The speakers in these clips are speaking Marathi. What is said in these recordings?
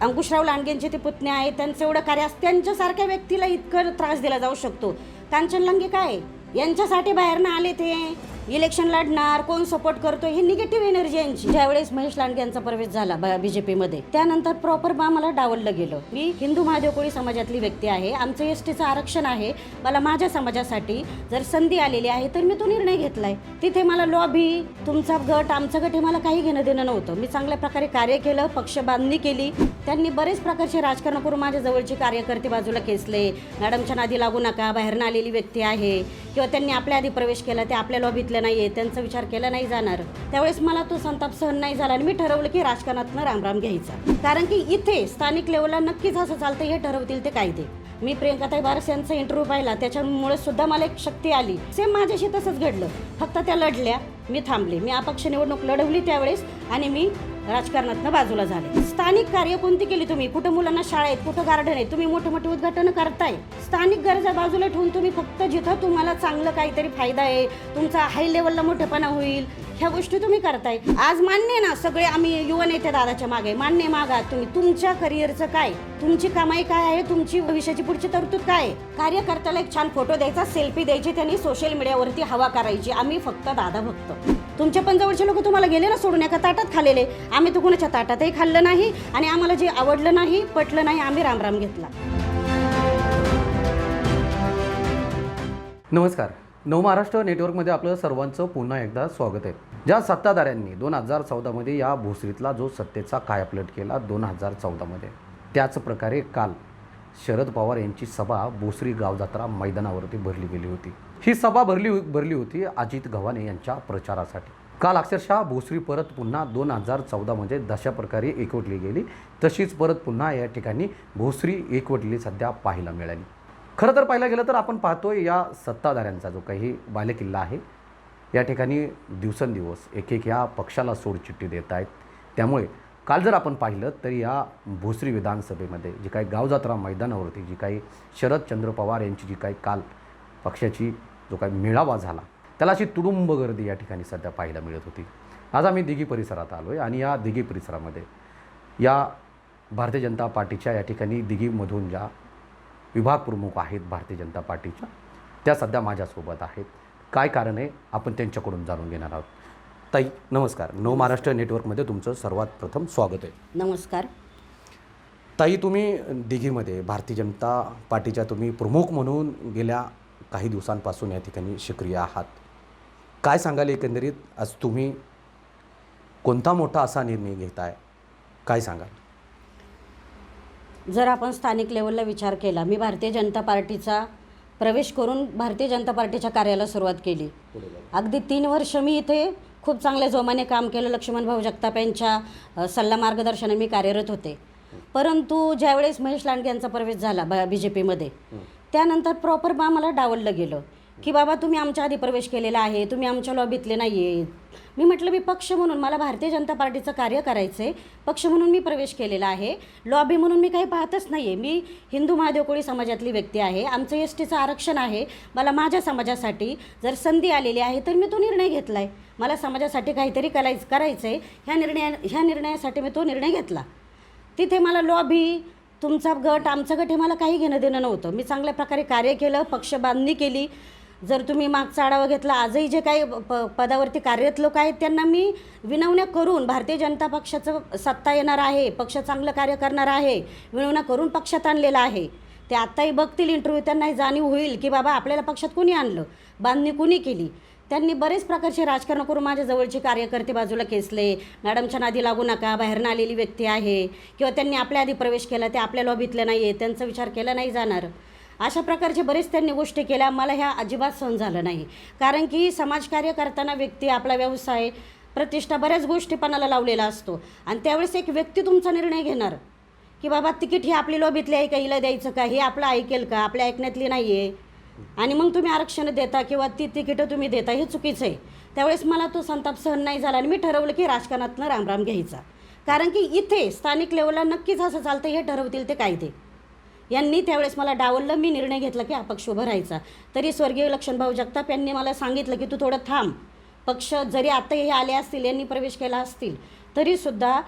अंकुशराव लांडगेंचे ते पुतणे आहेत त्यांचं एवढं कार्य असतं. त्यांच्यासारख्या व्यक्तीला इतकं त्रास दिला जाऊ शकतो. कांचन लांगे काय? यांच्यासाठी बाहेरनं आले ते इलेक्शन लढणार कोण सपोर्ट करतो ही निगेटिव्ह एनर्जी यांची. ज्यावेळेस महेश लांडगे यांचा प्रवेश झाला बीजेपीमध्ये त्यानंतर प्रॉपर मला डावललं गेलं. मी हिंदू महादेव कोळी समाजातली व्यक्ती आहे आमचं एस टीचं आरक्षण आहे. मला माझ्या समाजासाठी जर संधी आलेली आहे तर मी तो निर्णय घेतलाय. तिथे मला लॉबी तुमचा गट आमचा गट हे मला काही घेणं देणं नव्हतं. मी चांगल्या प्रकारे कार्य केलं पक्ष बांधणी केली. त्यांनी बरेच प्रकारचे राजकारण करून माझ्या जवळचे कार्यकर्ते बाजूला खेचले. मॅडमच्या नादी लागू नका बाहेरनं आलेली व्यक्ती आहे. किंवा त्यांनी आपल्या आधी प्रवेश केला ते आपल्या केलं नाही आहे त्यांचा विचार केला नाही जाणार. त्यावेळेस मला तो संताप सहन नाही झाला आणि मी ठरवलं की राजकारणातनं रामराम घ्यायचा. कारण की इथे स्थानिक लेवलला नक्कीच असं चालतं हे ठरवतील ते कायदे. मी प्रियंकाताई बारस यांचा इंटरव्ह्यू पाहिला त्याच्यामुळे सुद्धा मला एक शक्ती आली. सेम माझ्याशी तसंच घडलं. फक्त त्या लढल्या मी थांबले. मी अपक्ष निवडणूक लढवली त्यावेळेस आणि मी राजकारणातनं बाजूला झाले. स्थानिक कार्य कोणती केली तुम्ही? कुठं मुलांना शाळा आहेत कुठं गार्डन आहे तुम्ही मोठे मोठे उद्घाटन करताय. स्थानिक गरजा बाजूला ठेवून तुम्ही फक्त जिथं तुम्हाला चांगलं काहीतरी फायदा आहे तुमचा हाय लेवलला मोठेपणा होईल ह्या गोष्टी तुम्ही करताय. आज मान्य आहे ना सगळे आम्ही युवा नेते दादाच्या मागे. मान्य आहे मागा तुम्ही तुमच्या करिअरचं काय? तुमची कमाई काय आहे? तुमची भविष्याची पुढची तरतूद काय आहे? कार्यकर्त्याला एक छान फोटो द्यायचा सेल्फी द्यायची त्यांनी सोशल मीडियावरती हवा करायची. आम्ही फक्त दादा भक्त. तुमच्या पण जवळचे लोक तुम्हाला गेले ना सोडून एका ताटात खाल्लेले आम्ही तर कुणाच्या ताटातही खाल्लं नाही आणि आम्हाला जे आवडलं नाही पटलं नाही आम्ही रामराम घेतला. नमस्कार. नवमहाराष्ट्र नेटवर्कमध्ये आपलं सर्वांचं पुन्हा एकदा स्वागत आहे. ज्या सत्ताधाऱ्यांनी दोन हजार चौदामध्ये या भोसरीतला जो सत्तेचा कायापलट केला दोन हजार चौदामध्ये? त्याच प्रकारे काल शरद पवार यांची सभा भोसरी गावजात्रा मैदानावरती भरली गेली होती. ही सभा भरली भरली होती अजित गव्हाणे यांच्या प्रचारासाठी. काल अक्षरशः भोसरी परत पुन्हा दोन हजार चौदामध्ये जशा प्रकारे एकवटली गेली. तशीच परत पुन्हा या ठिकाणी भोसरी एकवटली सध्या पाहायला मिळाली. खरं तर पाहायला गेलं तर आपण पाहतोय या सत्ताधाऱ्यांचा जो काही बालेकिल्ला आहे या ठिकाणी दिवसेंदिवस एक एक या पक्षाला सोडचिठ्ठी देत आहेत त्यामुळे काल जर आपण पाहिलं तर या भोसरी विधानसभेमध्ये जी काही गावजात्रा मैदानावरती जी काही शरदचंद्र पवार यांची जी काही काल पक्षाची जो काही मेळावा झाला त्याला अशी तुडुंब गर्दी या ठिकाणी सध्या पाहायला मिळत होती. आज आम्ही दिघी परिसरात आलो आहे आणि या दिघी परिसरामध्ये या भारतीय जनता पार्टीच्या या ठिकाणी दिघीमधून ज्या विभाग प्रमुख आहेत भारतीय जनता पार्टीच्या. त्या सध्या माझ्यासोबत आहेत. काय कारण आहे आपण त्यांच्याकडून जाणून घेणार आहोत. ताई नमस्कार. नव महाराष्ट्र नेटवर्कमध्ये तुमचं सर्वात प्रथम स्वागत आहे. नमस्कार. ताई तुम्ही दिघीमध्ये भारतीय जनता पार्टीच्या तुम्ही प्रमुख म्हणून गेल्या काही दिवसांपासून या ठिकाणी सक्रिय आहात. काय सांगाल एकंदरीत? आज तुम्ही कोणता मोठा असा निर्णय घेताय? काय सांगाल? जर आपण स्थानिक लेवलला विचार केला मी भारतीय जनता पार्टीचा प्रवेश करून भारतीय जनता पार्टीच्या कार्याला सुरुवात केली. अगदी तीन वर्ष मी इथे खूप चांगल्या जोमाने काम केलं. लक्ष्मण भाऊ जगताप यांच्या सल्ला मार्गदर्शनाने मी कार्यरत होते. परंतु ज्यावेळेस महेश लांडगे यांचा प्रवेश झाला बी जे पीमध्ये त्यानंतर प्रॉपर मला डावललं गेलं. की बाबा तुम्ही आमच्या आधी प्रवेश केलेला आहे तुम्ही आमच्या लॉबीतले नाही आहेत मी म्हटलं मी पक्ष म्हणून मला भारतीय जनता पार्टीचं कार्य करायचं आहे पक्ष म्हणून मी प्रवेश केलेला आहे. लॉबी म्हणून मी काही पाहतच नाही आहे मी हिंदू महादेव कोळी समाजातली व्यक्ती आहे. आमचं एस टीचं आरक्षण आहे. मला माझ्या समाजासाठी जर संधी आलेली आहे तर मी तो निर्णय घेतला आहे मला समाजासाठी काहीतरी करायचं करायचं आहे ह्या निर्णया ह्या निर्णयासाठी मी तो निर्णय घेतला. तिथे मला लॉबी तुमचा गट आमचा गट हे मला काही घेणं देणं नव्हतं. मी चांगल्या प्रकारे कार्य केलं पक्ष बांधणी केली. जर तुम्ही मागचा आढावा घेतला आजही जे काही प पदावरती कार्यरत लोक आहेत त्यांना मी विनवण्या करून भारतीय जनता पक्षाचं सत्ता येणार आहे पक्ष चांगलं कार्य करणार आहे विनवण्या करून पक्षात आणलेलं आहे. ते आत्ताही बघतील इंटरव्ह्यू त्यांनाही जाणीव होईल की बाबा आपल्याला पक्षात कुणी आणलं? बांधणी कुणी केली? त्यांनी बरेच प्रकारचे राजकारण करून माझ्या जवळचे कार्यकर्ते बाजूला खेचले. मॅडमच्या नादी लागू नका बाहेरनं आलेली व्यक्ती आहे. किंवा त्यांनी आपल्या आधी प्रवेश केला ते आपल्या लॉबीतले नाही आहे त्यांचा विचार केला नाही जाणार. अशा प्रकारचे बरेच त्यांनी गोष्टी केल्या. मला ह्या अजिबात सहन झालं नाही. कारण की समाजकार्य करताना व्यक्ती आपला व्यवसाय प्रतिष्ठा बऱ्याच गोष्टीपणाला लावलेला असतो. आणि त्यावेळेस एक व्यक्ती तुमचा निर्णय घेणार की बाबा तिकीट ही आपली लॉबीतली आहे का हिला द्यायचं का हे आपलं ऐकेल का आपल्या ऐकण्यातली नाही आहे आणि मग तुम्ही आरक्षण देता किंवा ती तिकीटं तुम्ही देता हे चुकीचं आहे. त्यावेळेस मला तो संताप सहन नाही झाला आणि मी ठरवलं की राजकारणातनं रामराम घ्यायचा. कारण की इथे स्थानिक लेवलला नक्कीच असं चालतं हे ठरवतील ते कायदे. यांनी त्यावेळेस मला डावललं मी निर्णय घेतला की अपक्ष उभं राहायचा. तरी स्वर्गीय लक्ष्मणभाऊ जगताप यांनी मला सांगितलं की तू थोडं थांब. पक्ष जरी आता हे आले असतील यांनी प्रवेश केला असतील तरीसुद्धा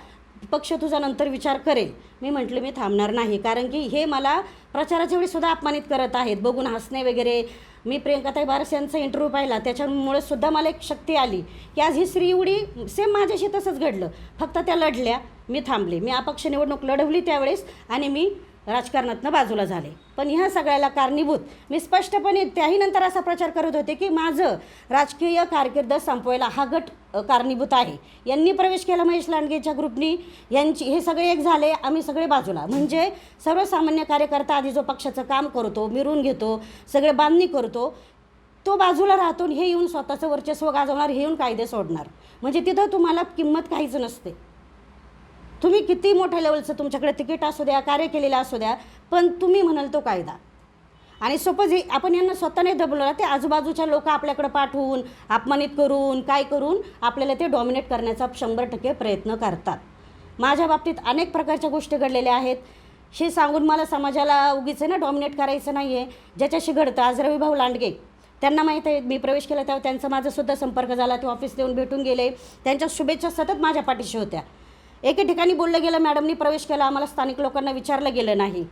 पक्ष तुझा नंतर विचार करेल. मी म्हटलं मी थांबणार नाही कारण की हे मला प्रचाराच्या वेळी सुद्धा अपमानित करत आहेत. बघून हसणे वगैरे मी प्रियंकाताई बारस यांचा इंटरव्ह्यू पाहिला त्याच्यामुळे सुद्धा मला एक शक्ती आली की आज ही स्त्री एवढी सेम माझ्याशी तसंच घडलं. फक्त त्या लढल्या मी थांबले. मी अपक्ष निवडणूक लढवली त्यावेळेस आणि मी राजकारणातनं बाजूला झाले. पण ह्या सगळ्याला कारणीभूत. मी स्पष्टपणे त्याही नंतर असा प्रचार करत होते की माझं राजकीय कारकीर्द संपवायला हा गट कारणीभूत आहे. यांनी प्रवेश केला महेश लांडगेच्या ग्रुपनी. यांची हे सगळे एक झाले आम्ही सगळे बाजूला. म्हणजे सर्वसामान्य कार्यकर्ता आधी जो पक्षाचं काम करतो मिरून घेतो सगळे बांधणी करतो तो बाजूला राहतो हे येऊन स्वतःचं वर्चस्व गाजवणार हे येऊन कायदे सोडणार. म्हणजे तिथं तुम्हाला किंमत काहीच नसते. तुम्ही किती मोठ्या लेवलचं तुमच्याकडे तिकीट असू द्या कार्य केलेलं असू द्या पण तुम्ही म्हणाल तो कायदा. आणि सपोज हे आपण यांना स्वतः नाही ते आजूबाजूच्या लोक आपल्याकडे पाठवून अपमानित करून काय करून आपल्याला ते डॉमिनेट करण्याचा शंभर टक्के प्रयत्न करतात. माझ्या बाबतीत अनेक प्रकारच्या गोष्टी घडलेल्या आहेत. हे सांगून मला समाजाला उगीच ना डॉमिनेट करायचं नाही आहे ज्याच्याशी घडतं आज रविभाऊ लांडगे त्यांना माहीत आहे मी प्रवेश केला तेव्हा त्यांचा माझासुद्धा संपर्क झाला ते ऑफिस येऊन भेटून गेले. त्यांच्या शुभेच्छा सतत माझ्या पाठीशी होत्या. एके ठिकाणी बोललं गेलं मॅडमनी प्रवेश केला आम्हाला स्थानिक लोकांना विचारलं गेलं नाही.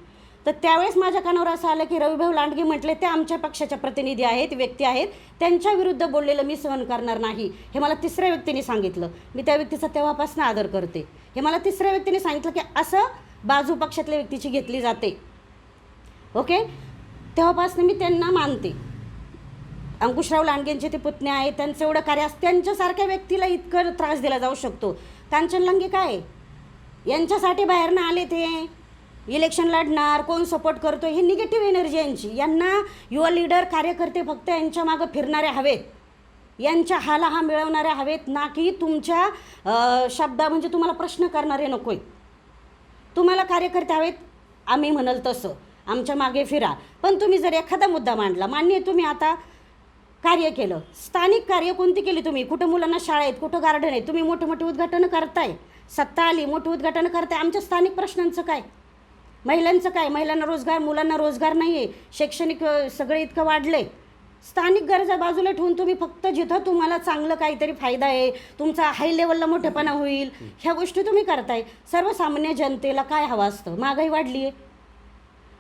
तर त्यावेळेस माझ्या कानावर असं आलं की रविभाऊ लांडगे म्हटले ते आमच्या पक्षाच्या प्रतिनिधी आहेत व्यक्ती आहेत त्यांच्या विरुद्ध बोललेलं मी सहन करणार नाही. हे मला तिसऱ्या व्यक्तीने सांगितलं. मी त्या व्यक्तीचा तेव्हापासून आदर करते. हे मला तिसऱ्या व्यक्तीने सांगितलं की असं बाजू पक्षातल्या व्यक्तीची घेतली जाते. ओके? तेव्हापासून मी त्यांना मानते. अंकुशराव लांडगेंचे ते पुतणे आहेत त्यांचं एवढं कार्य असतं. त्यांच्यासारख्या व्यक्तीला इतकं त्रास दिला जाऊ शकतो. कांचन लांगे काय? यांच्यासाठी बाहेरनं आले ते. इलेक्शन लढणार कोण सपोर्ट करतो हे निगेटिव्ह एनर्जी यांची. यांना युवा लीडर कार्यकर्ते फक्त यांच्या मागं फिरणारे हवेत. यांच्या हाला हा मिळवणारे हवेत ना की तुमच्या शब्दा म्हणजे तुम्हाला प्रश्न करणारे नकोय. तुम्हाला कार्यकर्ते हवेत आम्ही म्हणाल तसं. आमच्या मागे फिरा. पण तुम्ही जर एखादा मुद्दा मांडला मान्य तुम्ही आता कार्य केलं. स्थानिक कार्य कोणती केली तुम्ही? कुठं मुलांना शाळा आहेत कुठं गार्डन आहे तुम्ही मोठे मोठे उद्घाटनं करताय. सत्ता आली मोठी उद्घाटनं करताय. आमच्या स्थानिक प्रश्नांचं काय? महिलांचं काय? महिलांना रोजगार मुलांना रोजगार नाही आहे शैक्षणिक सगळे इतकं वाढले स्थानिक गरजा बाजूला ठेवून तुम्ही फक्त जिथं तुम्हाला चांगलं काहीतरी फायदा आहे तुमचा हाय लेवलला मोठेपणा होईल ह्या गोष्टी तुम्ही करताय. सर्वसामान्य जनतेला काय हवं असतं? महागाई वाढली आहे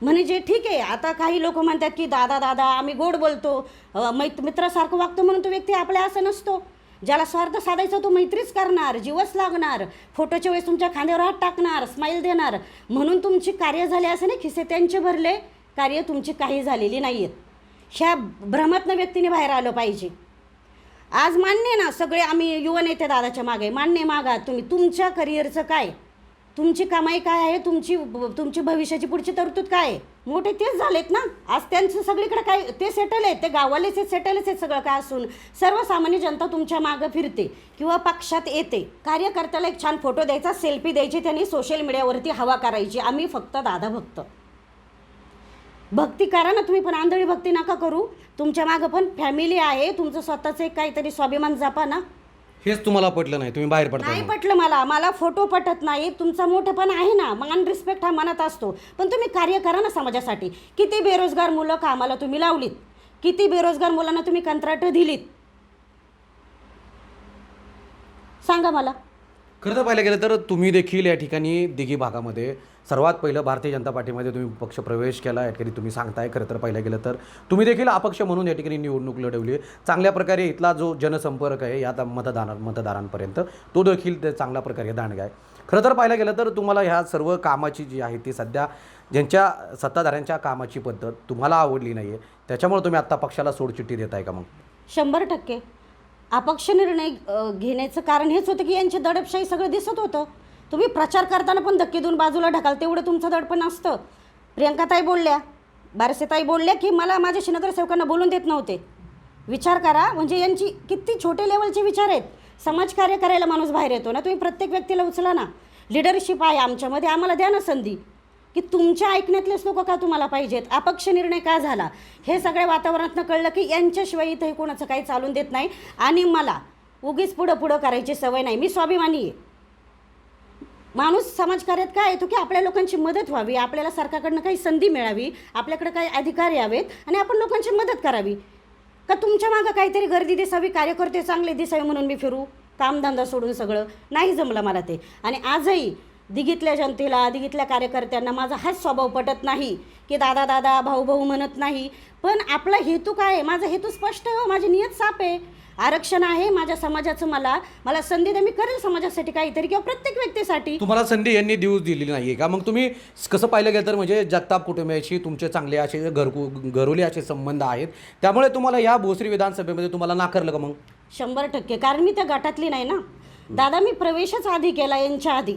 म्हणजे ठीक आहे आता काही लोक म्हणतात की दादा दादा आम्ही गोड बोलतो. अ, मैत मित्रासारखं वागतो म्हणून तो व्यक्ती आपल्या असं नसतो. ज्याला स्वार्थ साधायचा तो मैत्रीच करणार जीवच लागणार. फोटोच्या वेळेस तुमच्या खांद्यावर हात टाकणार स्माईल देणार. म्हणून तुमची कार्य झाले असं नाही खिसे त्यांचे भरले. कार्य तुमची काही झालेली नाही आहेत ह्या भ्रमातनं व्यक्तीने बाहेर आलं पाहिजे. आज मान्य आहे ना सगळे आम्ही युवा नेते दादाच्या मागे. मान्य मागा तुम्ही तुमच्या करिअरचं काय? तुमची कमाई काय आहे? तुमची तुमची भविष्याची पुढची तरतूद काय आहे? मोठे तेच झालेत ना? आज त्यांचं सगळीकडे काय ते सेटल आहेत ते गावालेच आहेत सेटलच आहेत सगळं काय असून. सर्वसामान्य जनता तुमच्या मागं फिरते किंवा पक्षात येते. कार्यकर्त्याला एक छान फोटो द्यायचा सेल्फी द्यायची त्यांनी सोशल मीडियावरती हवा करायची. आम्ही फक्त दादा भक्त. भक्ती करा ना तुम्ही पण आंधळी भक्ती नका करू. तुमच्या मागं पण फॅमिली आहे तुमचं स्वतःचं एक काहीतरी स्वाभिमान जपा ना. हेच तुम्हाला पटलं नाही तुम्ही बाहेर पडता नाही पटलं मला. मला फोटो पटत नाही. तुमचा मोठेपणा आहे ना मान रिस्पेक्ट हा मनात असतो. पण तुम्ही कार्य करा ना समाजासाठी. किती बेरोजगार मुलं कामाला तुम्ही लावलीत. किती बेरोजगार मुलांना तुम्ही कंत्राट दिलीत. सांगा मला. खरं तर पाहिलं गेलं तर तुम्ही देखील या ठिकाणी दिघी भागामध्ये सर्वात पहिलं भारतीय जनता पार्टीमध्ये तुम्ही पक्ष प्रवेश केला या ठिकाणी तुम्ही सांगताय खरं तर पाहिलं गेलं तर. तुम्ही देखील अपक्ष म्हणून या ठिकाणी निवडणूक लढवली आहे. चांगल्या प्रकारे इथला जो जनसंपर्क आहे या मतदार मतदारांपर्यंत तो देखील ते चांगल्या प्रकारे दांडगा आहे. खरं तर पाहायला गेलं तर तुम्हाला ह्या सर्व कामाची जी आहे ती सध्या ज्यांच्या सत्ताधाऱ्यांच्या कामाची पद्धत तुम्हाला आवडली नाही आहे त्याच्यामुळे तुम्ही आत्ता पक्षाला सोडचिठ्ठी देताय का मग? शंभर टक्के. अपक्ष निर्णय घेण्याचं कारण हेच होतं की यांची दडपशाही सगळं दिसत होतं. तुम्ही प्रचार करताना पण धक्के देऊन बाजूला ढकाल तेवढं तुमचं दडपण असतं. प्रियंकाताई बोलल्या बारसेताई बोलल्या की मला माझ्या श्रीनगरसेवकांना बोलून देत नव्हते. विचार करा म्हणजे यांची किती छोटे लेवलचे विचार आहेत. समाजकार्य करायला माणूस बाहेर येतो ना तुम्ही प्रत्येक व्यक्तीला उचला ना. लिडरशिप आहे आमच्यामध्ये आम्हाला द्या ना संधी. की तुमच्या ऐकण्यातलेच लोक का तुम्हाला पाहिजेत? अपक्ष निर्णय का झाला? हे सगळ्या वातावरणातनं कळलं की यांच्याशिवाय इथं कोणाचं काही चालून देत नाही. आणि मला उगीच पुढं पुढं करायची सवय नाही. मी स्वाभिमानी आहे. माणूस समाजकार्यात काय येतो की आपल्या लोकांची मदत व्हावी आपल्याला सरकारकडनं काही संधी मिळावी आपल्याकडे काही अधिकार यावेत आणि आपण लोकांची मदत करावी. का तुमच्या मागं काहीतरी गर्दी दिसावी कार्यकर्ते चांगले दिसावे म्हणून मी फिरू? कामधंदा सोडून सगळं. नाही जमलं मला ते. आणि आजही दिघीतल्या जनतेला दिघीतल्या कार्यकर्त्यांना माझा हाच स्वभाव पटत नाही की दादा दादा भाऊ भाऊ म्हणत नाही. पण आपला हेतू काय आहे? माझा हेतू स्पष्ट आहे हो माझी नियत साप आहे. आरक्षण आहे माझ्या समाजाचं मला मला संधी द्या. मी करेल समाजासाठी काहीतरी किंवा प्रत्येक व्यक्तीसाठी. तुम्हाला संधी यांनी देऊ दिलेली नाही का? मग तुम्ही कसं पाहिलं गेलं तर म्हणजे जगताप कुटुंबियाशी तुमचे चांगले असे घरकु घरोली असे संबंध आहेत. त्यामुळे तुम्हाला या भोसरी विधानसभेमध्ये तुम्हाला नाकारलं का मग? शंभर टक्के. कारण मी त्या गटातली नाही ना. दादा मी प्रवेशच आधी केला यांच्या आधी.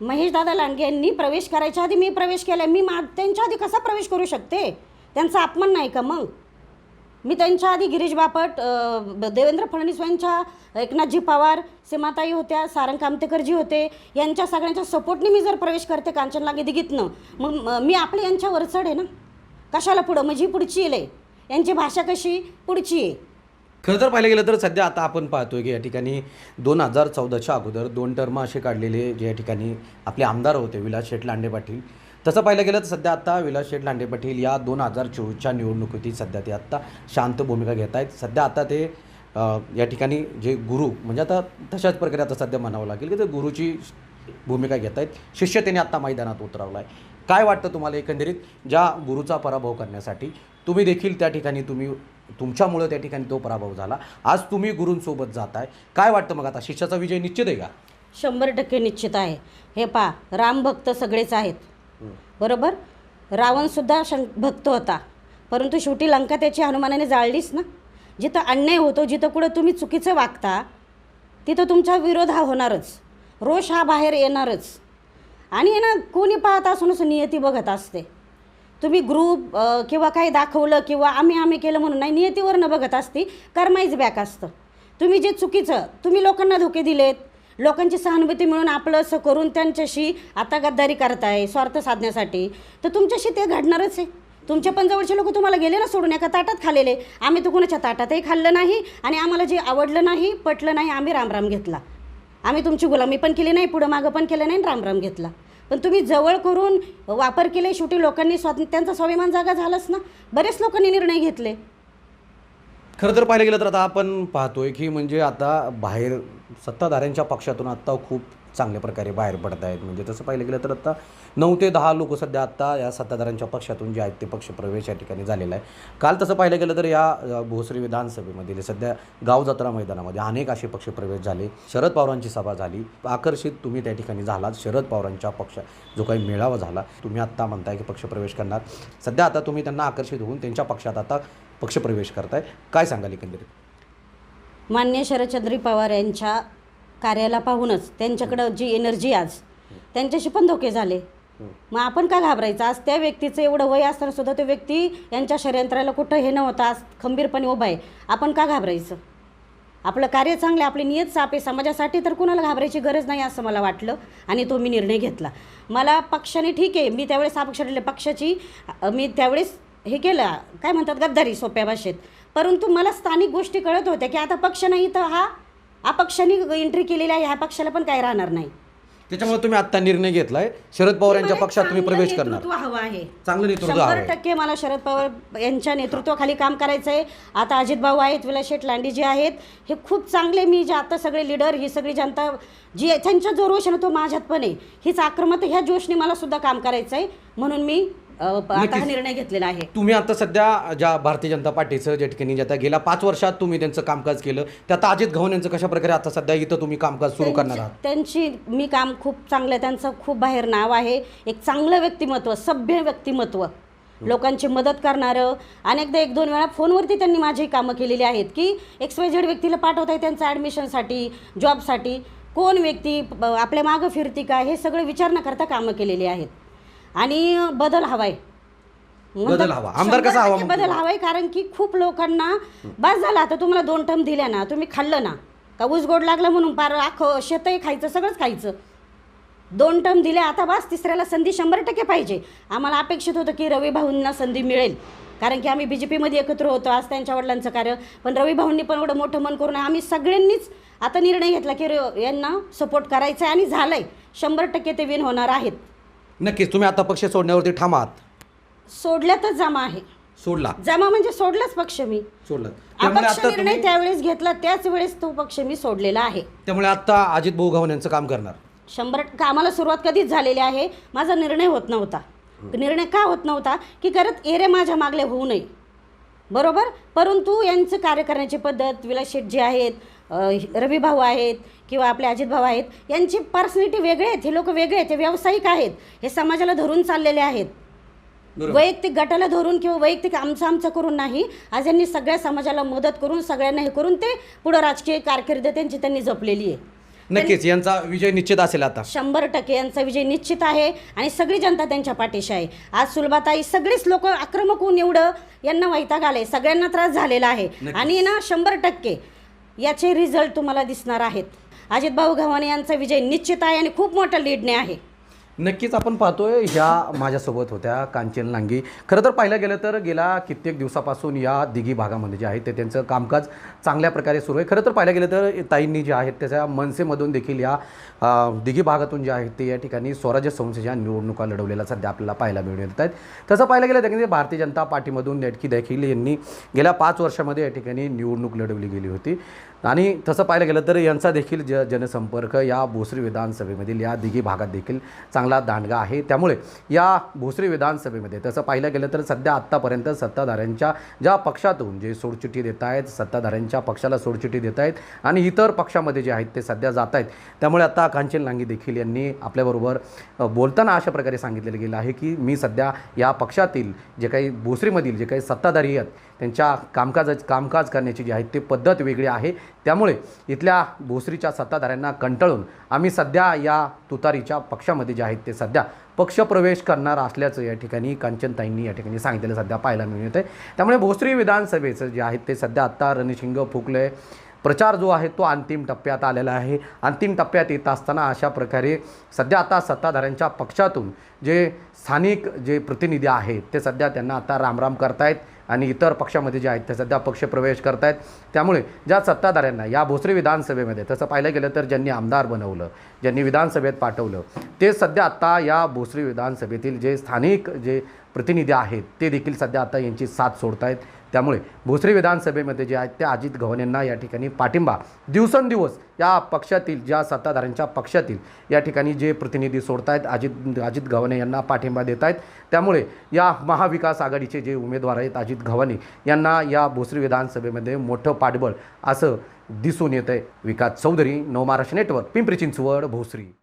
महेश दादा लांडगे यांनी प्रवेश करायच्या आधी मी प्रवेश केला मी मा त्यांच्या आधी कसा प्रवेश करू शकते? त्यांचा अपमान नाही का मग? मी त्यांच्या आधी गिरीश बापट देवेंद्र फडणवीस यांच्या एकनाथजी पवार सीमाताई होत्या सारंग कामतेकरजी होते यांच्या सगळ्यांच्या सपोर्टने मी जर प्रवेश करते कांचन लागे दिघीतनं मग मी आपले यांच्या वरचढ आहे ना? कशाला पुढं? म्हणजे ही पुढची येईल यांची भाषा कशी पुढची आहे खरं तर पाहिलं गेलं तर सध्या आता आपण पाहतोय की या ठिकाणी दोन हजार चौदाच्या अगोदर दोन टर्म असे काढलेले जे या ठिकाणी आपले आमदार होते विलास शेठ लांडे पाटील तसं पाहिलं गेलं तर सध्या आता विलास शेठ लांडे पाटील या दोन हजार चोवीसच्या निवडणुकीतील सध्या ते आत्ता शांत भूमिका घेत आहेत. सध्या आता ते या ठिकाणी जे गुरु म्हणजे आता तशाच प्रकारे आता सध्या म्हणावं लागेल की ते गुरुची भूमिका घेत आहेत. शिष्य त्यांनी आत्ता मैदानात उतरवला आहे काय वाटतं तुम्हाला एकंदरीत? ज्या गुरुचा पराभव करण्यासाठी तुम्ही देखील त्या ठिकाणी तुम्ही तुमच्यामुळं त्या ठिकाणी तो पराभव झाला. आज तुम्ही गुरूंसोबत जाताय. काय वाटतं मग आता? शिष्याचा विजय निश्चित आहे का? शंभर टक्के निश्चित आहे. हे पा रामभक्त सगळेच आहेत. बरोबर? रावणसुद्धा शं भक्त होता. परंतु शेवटी लंका त्याची हनुमानाने जाळलीच ना? जिथं अन्याय होतो जिथं कुठं तुम्ही चुकीचं वागता तिथं तुमचा विरोध हा होणारच. रोष हा बाहेर येणारच. आणि आहे ना कोणी पाहत असूनच नियती बघत असते. तुम्ही ग्रुप किंवा काही दाखवलं किंवा आम्ही आम्ही केलं म्हणून नाही नियतीवरनं बघत असती कर्माईज बॅक असतं. तुम्ही जे चुकीचं तुम्ही लोकांना धोके दिलेत लोकांची सहानुभूती मिळून आपलं असं करून त्यांच्याशी आता गद्दारी करत आहे स्वार्थ साधण्यासाठी. तर तुमच्याशी ते घडणारच आहे. तुमच्या पण जवळचे लोक तुम्हाला गेले ना सोडून एका ताटात खाल्लेले आम्ही तर कुणाच्या ताटातही खाल्लं नाही आणि आम्हाला जे आवडलं नाही पटलं नाही आम्ही रामराम घेतला. आम्ही तुमची गुलामी पण केली नाही पुढं मागं पण केलं नाही आणि रामराम घेतला. पण तुम्ही जवळ करून वापर केले शेवटी लोकांनी स्वातंत्र्य त्यांचा स्वाभिमान जागा झालाच ना. बरेच लोकांनी निर्णय घेतले. खरं तर पाहिलं गेलं तर आता आपण पाहतोय की म्हणजे आता बाहेर सत्ताधाऱ्यांच्या पक्षातून आत्ता खूप चांगल्या प्रकारे बाहेर पडत आहेत म्हणजे तसं पाहिलं गेलं तर आत्ता नऊ ते दहा लोक सध्या आत्ता या सत्ताधाऱ्यांच्या पक्षातून जे आहेत ते पक्षप्रवेश या ठिकाणी झालेला आहे. काल तसं पाहिलं गेलं तर या भोसरी विधानसभेमध्ये सध्या गाव जत्रा मैदानामध्ये अनेक असे पक्षप्रवेश झाले. शरद पवारांची सभा झाली. आकर्षित तुम्ही त्या ठिकाणी झालात. शरद पवारांच्या पक्ष जो काही मेळावा झाला तुम्ही आत्ता म्हणताय की पक्षप्रवेश करणार. सध्या आता तुम्ही त्यांना आकर्षित होऊन त्यांच्या पक्षात आता पक्षप्रवेश करताय. काय सांगाल एकंदरीत? मान्य शरदचंद्री पवार यांच्या कार्याला पाहूनच त्यांच्याकडं जी एनर्जी आज त्यांच्याशी पण धोके झाले. मग आपण का घाबरायचं? आज त्या व्यक्तीचं एवढं वय असताना सुद्धा तो व्यक्ती यांच्या षडयंत्राला कुठं हे नव्हतं आज खंबीरपणे उभा आहे. आपण का घाबरायचं? आपलं कार्य चांगलं आहे, आपली नियत साप आहे. समाजासाठी तर कुणाला घाबरायची गरज नाही असं मला वाटलं आणि तो मी निर्णय घेतला. मला पक्षाने ठीक आहे मी त्यावेळेस अपक्ष ठरले पक्षाची मी त्यावेळेस हे केलं. काय म्हणतात गद्दारी सोप्या भाषेत. परंतु मला स्थानिक गोष्टी कळत होत्या की आता पक्ष नाही तर हा अपक्षाने एंट्री केलेली आहे ह्या पक्षाला पण काय राहणार नाही. त्याच्यामुळे तुम्ही आता निर्णय घेतलाय. शरद पवार यांच्या पक्षात तुम्ही प्रवेश करणार. नेतृत्व हवं आहे. चांगलं नेतृत्व शंभर. टक्के मला शरद पवार यांच्या नेतृत्वाखाली काम करायचं आहे आता अजित भाऊ आहेत विलास शेठ लांडे जे आहेत हे खूप चांगले मी जे आता सगळे लीडर ही सगळी जनता जी आहे, त्यांचा जो रोष आहे ना तो माझ्यात पण आहे. हीच आक्रमक ह्या जोशने मला सुद्धा काम करायचं आहे म्हणून मी आता हा. निर्णय घेतलेला आहे. तुम्ही आता सध्या ज्या भारतीय जनता पार्टीचं ज्या ठिकाणी आता गेल्या पाच वर्षात तुम्ही त्यांचं कामकाज केलं त्यात अजित घाऊन यांचं कशा प्रकारे आता सध्या इथं तुम्ही कामकाज सुरू करणार आहात? त्यांची मी काम खूप चांगलं आहे त्यांचं खूप बाहेर नाव आहे. एक चांगलं व्यक्तिमत्व सभ्य व्यक्तिमत्व लोकांची मदत करणारं. अनेकदा एक दोन वेळा फोनवरती त्यांनी माझी कामं केलेली आहेत की एक्स वाय झेड व्यक्तीला पाठवत आहे त्यांचं ॲडमिशनसाठी जॉबसाठी कोण व्यक्ती आपल्या मागं फिरती का हे सगळं विचार न करता कामं केलेली आहेत. आणि बदल हवाय. बदल हवा. आमदार कसा हवा मग बदल हवाय कारण की खूप लोकांना बस झाला आता तुम्हाला दोन टर्म दिल्या ना तुम्ही खाल्लं ना का ऊस गोड लागलं म्हणून पार अख्खं शेतही खायचं सगळंच खायचं. दोन टर्म दिल्या आता बस तिसऱ्याला संधी शंभर टक्के पाहिजे. आम्हाला अपेक्षित होतं की रवी भाऊंना संधी मिळेल. कारण की आम्ही बी जे पीमध्ये एकत्र होतो आज त्यांच्या वडिलांचं कार्य पण रवी भाऊंनी पण एवढं मोठं मन करून आम्ही सगळ्यांनीच आता निर्णय घेतला की र- यांना सपोर्ट करायचा आहे आणि झालंय. शंभर टक्के ते विन होणार आहेत. नक्कीच तुम्ही आता पक्ष सोडण्यावरती ठाम आहात सोडल्यातच जमा आहे. सोडला. जमा म्हणजे सोडलाच पक्ष मी. सोडला. त्यामुळे अपक्ष आता निर्णय तुम्ही त्यावेळेस घेतला त्याच वेळेस तो पक्ष मी सोडलेला आहे. त्यामुळे आता अजित भाऊ गव्हाणे यांचं काम करणार. शंभर टक्के आम्हाला सुरुवात कधीच झालेली आहे. माझा निर्णय होत नव्हता. निर्णय का होत नव्हता? की करत एरे माझ्या मागले होऊ नये. बरोबर? परंतु यांचं कार्य करण्याची पद्धत विलास शेठ जे आहेत रवी भाऊ आहेत किंवा आपले अजित भाऊ आहेत यांची पर्सनॅलिटी वेगळे आहेत हे लोक वेगळे आहेत हे व्यावसायिक आहेत हे समाजाला धरून चाललेले आहेत. वैयक्तिक गटाला धरून किंवा वैयक्तिक आमचं आमचं करून नाही आज यांनी सगळ्या समाजाला मदत करून सगळ्यांना हे करून ते पुढं राजकीय कारकीर्द त्यांची त्यांनी जपलेली आहे. नक्कीच यांचा विजय निश्चित असेल आता. शंभर टक्के यांचा विजय निश्चित आहे आणि सगळी जनता त्यांच्या पाठीशी आहे. आज सुलभाताई सगळीच लोक आक्रमक होऊन एवढं यांना वैताग आले सगळ्यांना त्रास झालेला आहे. आणि ना शंभर टक्के याचे रिझल्ट तुम्हाला दिसणार आहेत. अजित भाऊ गव्हाणे यांचा विजय निश्चित आहे आणि खूप मोठं लीडने आहे. नक्कीच आपण पाहतोय ह्या माझ्यासोबत होत्या कांचन लांगी. खरं तर पाहिलं गेलं तर गेल्या कित्येक दिवसापासून या दिघी भागामध्ये जे आहे ते त्यांचं कामकाज चांगल्या प्रकारे सुरू आहे. खरं तर पाहिलं गेलं तर ताईंनी जे आहेत त्याच्या मनसेमधून देखील या दिघी भागातून जे आहेत ते या ठिकाणी स्वराज्य संस्थेच्या निवडणुका लढवलेल्या सध्या आपल्याला पाहायला मिळून येत आहेत. तसं पाहिलं गेलं तर भारतीय जनता पार्टीमधून नेटकी देखील यांनी गेल्या पाच वर्षामध्ये या ठिकाणी निवडणूक लढवली गेली होती. आणि तसं पाहायला गेलं तर यांचा देखील ज जनसंपर्क या भोसरी विधानसभेमधील या दिघी भागात देखील चांगला दांडगा आहे. त्यामुळे या भोसरी विधानसभेमध्ये तसं पाहिलं गेलं तर सध्या आत्तापर्यंत सत्ताधाऱ्यांच्या ज्या पक्षातून जे सोडचिठी देत आहेत सत्ताधाऱ्यांच्या पक्षाला सोडचिठी देत आहेत आणि इतर पक्षामध्ये जे आहेत ते सध्या जात आहेत त्यामुळे आता कांचन लांगी देखील यांनी आपल्याबरोबर बोलताना अशा प्रकारे सांगितलेलं गेलं आहे की मी सध्या या पक्षातील जे काही भोसरीमधील जे काही सत्ताधारी आहेत त्यांच्या कामकाज कामकाज करण्याची जी आहे ते पद्धत वेगळी आहे. त्यामुळे इथल्या भोसरीच्या सत्ताधाऱ्यांना कंटाळून आम्ही सध्या या तुतारीच्या पक्षामध्ये जे आहेत ते सध्या पक्षप्रवेश करणार असल्याचं या ठिकाणी कांचनताईंनी या ठिकाणी सांगितलेलं सध्या पाहायला मिळत आहे त्यामुळे भोसरी विधानसभेचं जे आहे ते सध्या आत्ता रणशिंग फुकले. प्रचार जो आहे तो अंतिम टप्प्यात आलेला आहे. अंतिम टप्प्यात येत असताना अशा प्रकारे सध्या आता सत्ताधाऱ्यांच्या पक्षातून जे स्थानिक जे प्रतिनिधी आहेत ते सध्या त्यांना आता रामराम करतायत. आणि इतर पक्षामध्ये जे आहेत ते सध्या पक्ष प्रवेश करतायत. त्यामुळे ज्या सत्ताधाऱ्यांना या भोसरी विधानसभेमध्ये तसं पाहिलं गेलं तर ज्यांनी आमदार बनवलं ज्यांनी विधानसभेत पाठवलं ते सध्या आता या भोसरी विधानसभेतील जे स्थानिक जे प्रतिनिधी आहेत ते देखील सध्या आता यांची साथ सोडत आहेत त्यामुळे भोसरी विधानसभेमध्ये जे आहेत त्या अजित गव्हाणेंना या ठिकाणी पाठिंबा. दिवसेंदिवस या पक्षातील ज्या सत्ताधाऱ्यांच्या पक्षातील या ठिकाणी जे प्रतिनिधी सोडत आहेत अजित अजित गव्हाणे यांना पाठिंबा देत आहेत त्यामुळे या महाविकास आघाडीचे जे उमेदवार आहेत अजित गव्हाणे यांना या भोसरी विधानसभेमध्ये मोठं पाठबळ असं दिसून येत आहे विकास चौधरी नवमहाराष्ट्र नेटवर्क पिंपरी चिंचवड भोसरी.